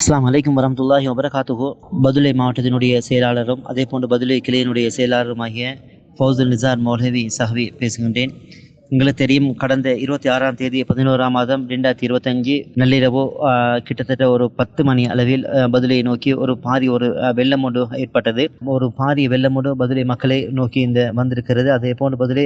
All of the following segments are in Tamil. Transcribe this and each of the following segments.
அஸ்லாம் வலைக்கம் வரமத்துல்லாஹி வபரகாத்துஹு. பதுளை மாவட்டத்தினுடைய செயலாளரும் அதே போன்று பதுளை கிளையினுடைய செயலாளருமாகிய ஃபௌசுல் நிசார் மௌலவி சஹவி பேசுகின்றேன். உங்களுக்கு தெரியும் கடந்த இருபத்தி ஆறாம் தேதி பதினோராம் மாதம் ரெண்டாயிரத்தி இருபத்தஞ்சு நள்ளிரவு கிட்டத்தட்ட ஒரு பத்து மணி அளவில் பதிலை நோக்கி ஒரு பாரி ஒரு வெள்ளம் ஒன்று ஏற்பட்டது. ஒரு பாரி வெள்ளம் ஒன்று மக்களை நோக்கி இந்த வந்திருக்கிறது. அதே போன்று பதிலை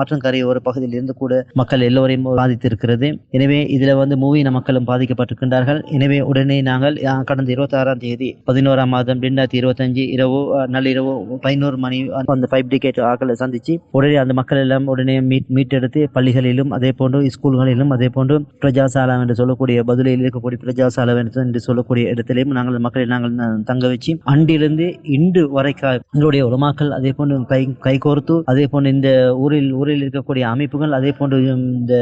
ஆற்றங்கரை ஒரு பகுதியில் இருந்து கூட மக்கள் எல்லோரையும் பாதித்திருக்கிறது. எனவே இதுல வந்து மூவின மக்களும் பாதிக்கப்பட்டிருக்கின்றார்கள். எனவே உடனே நாங்கள் கடந்த இருபத்தி ஆறாம் தேதி பதினோராம் மாதம் ரெண்டாயிரத்தி இருபத்தஞ்சு இரவு நள்ளிரவு பதினோரு மணி அந்த ஃபைவ் டிகேட் ஆக்களை சந்திச்சு உடனே அந்த மக்கள் எல்லாம் உடனே மீட் மீட்டு அடுத்து பள்ளிகளிலும் அதே போன்று ஸ்கூல்களிலும் அதே போன்று பிரஜாசாலா என்று சொல்லக்கூடிய பதிலையில் இருக்கக்கூடிய பிரஜாசாலா என்று என்று சொல்லக்கூடிய இடத்திலையும் நாங்கள் மக்களை நாங்கள் தங்க வச்சு அன்றிலிருந்து இன்று வரைக்கும் எங்களுடைய உலமாக்கள் அதே போன்று கை கை கோர்த்து அதே போன்று இந்த ஊரில் ஊரில் இருக்கக்கூடிய அமைப்புகள் அதே போன்று இந்த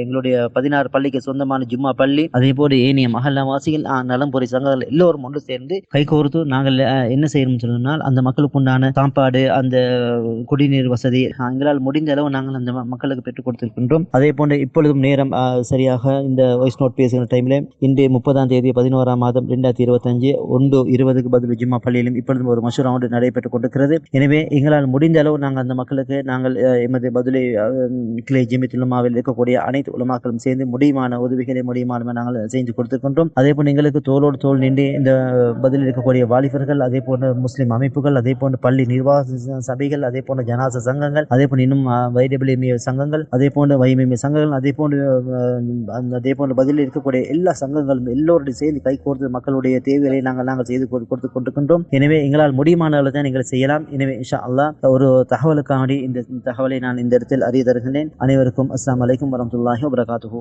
எங்களுடைய பதினாறு பள்ளிக்கு சொந்தமான ஜும்மா பள்ளி அதே போன்று ஏனைய மகல்லாவாசிகள் நலம்புரி சங்கங்கள் எல்லோரும் ஒன்று சேர்ந்து கை கோர்த்து நாங்கள் என்ன செய்யணும்னு சொன்னால் அந்த மக்களுக்கு உண்டான சாப்பாடு அந்த குடிநீர் வசதி எங்களால் முடிந்த அளவு நாங்கள் அந்த ம- மக்களுக்கு பெற்றுக் கொடுத்திருக்கின்றோம். அதே போன்று இப்பொழுதும் நேரம் சரியாக இந்த வாய்ஸ் நோட் பேசுகிற டைமில் இன்று முப்பதாம் தேதி பதினோராம் மாதம் ரெண்டாயிரத்தி இருபத்தஞ்சு ஒன்று இருபதுக்கு பதில் ஜிம்மா பள்ளியிலும் இப்பொழுதும் ஒரு மசூரா ஒன்று நடைபெற்றுக் கொண்டிருக்கிறது. எனவே எங்களால் முடிந்த அளவு நாங்கள் அந்த மக்களுக்கு நாங்கள் எமது பதிலை கிளை ஜிமித் உலமாவில் இருக்கக்கூடிய அனைத்து உலமாக்களும் சேர்ந்து முடியுமான உதவிகளை முடியுமான நாங்கள் செஞ்சு கொடுத்திருக்கின்றோம். அதே போன்று எங்களுக்கு தோளோடு தோல் நின்று இந்த பதில் இருக்கக்கூடிய வாலிபர்கள் அதே போன்ற முஸ்லீம் அமைப்புகள் அதே போன்ற பள்ளி நிர்வாக சபைகள் அதே போன்ற ஜனாச சங்கங்கள் அதே போன்று இன்னும் வைடபிள்யூஎம்ஏ சங்கங்கள் அதே போன்ற வைஎம்ஏ சங்கங்கள் அதே போன்று அதே போன்று பதிலில் இருக்கக்கூடிய எல்லா சங்கங்களும் எல்லோருடைய சேர்ந்து கை கோர்த்து மக்களுடைய தேவைகளை நாங்கள் நாங்கள் செய்து கொடுத்து கொண்டிருக்கின்றோம். எனவே எங்களால் முடியுமான அளவு தான் நீங்கள் செய்யலாம். எனவே இன்ஷா அல்லாஹ் ஒரு தகவலுக்காண்டி இந்த தகவலை நான் இந்த இடத்தில் அறிய தருகின்றேன். அனைவருக்கும் அஸ்லாம் வலைக்கம் வரமத்துல்லாஹி வபரகாத்துஹு.